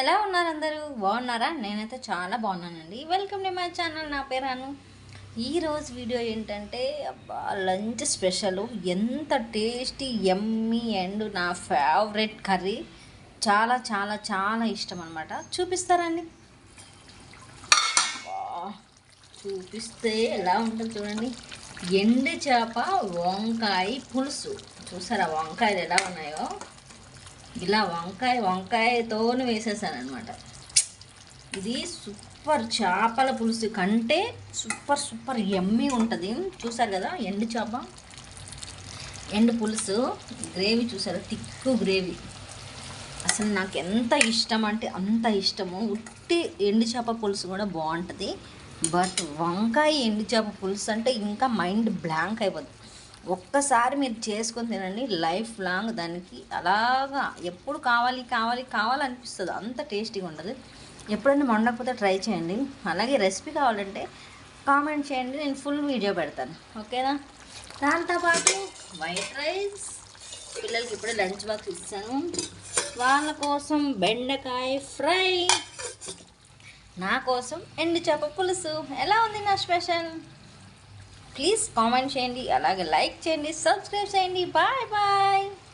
ఎలా ఉన్నారు అందరూ? బాగున్నారా? నేనైతే చాలా బాగున్నానండి. వెల్కమ్ టు మై ఛానల్ నా పేరు అను. ఈరోజు వీడియో ఏంటంటే అబ్బా లంచ్ స్పెషల్. ఎంత టేస్టీ ఎమ్మీ అండ్ నా ఫేవరెట్ కర్రీ. చాలా చాలా చాలా ఇష్టం అనమాట చూపిస్తారండి చూపిస్తే ఎలా ఉంటుంది చూడండి. ఎండు చేప వంకాయ పులుసు. చూసారా వంకాయలు ఎలా ఉన్నాయో? ఇలా వంకాయ వంకాయతోనే వేసేసాను అనమాట ఇది సూపర్ చేపల పులుసు. కంటే సూపర్ సూపర్ ఎమ్మి ఉంటుంది. చూసారు కదా ఎండు చేప ఎండు పులుసు గ్రేవీ చూసారు? తిక్కు గ్రేవీ. అసలు నాకు ఎంత ఇష్టం అంటే అంత ఇష్టము. ఉట్టి ఎండు చేప పులుసు కూడా బాగుంటుంది. బట్ వంకాయ ఎండు చేప పులుసు అంటే ఇంకా మైండ్ బ్లాంక్ అయిపోద్ది. ఒక్కసారి మీరు చేసుకొని తినండి. లైఫ్ లాంగ్ దానికి అలాగా ఎప్పుడు కావాలి కావాలి కావాలనిపిస్తుంది అంత టేస్టీగా ఉంటుంది. ఎప్పుడైనా వండకపోతే ట్రై చేయండి. అలాగే రెసిపీ కావాలంటే కామెంట్ చేయండి. నేను ఫుల్ వీడియో పెడతాను. ఓకేనా? దాంతోపాటు వైట్ రైస్. పిల్లలకి ఇప్పుడే లంచ్ బాక్స్ ఇస్తాను వాళ్ళ కోసం బెండకాయ ఫ్రై. నా కోసం ఎండు చేప పులుసు. ఎలా ఉంది నా స్పెషల్? ప్లీజ్ కామెంట్ చేయండి అలాగే లైక్ చేయండి సబ్స్క్రైబ్ చేయండి. Bye bye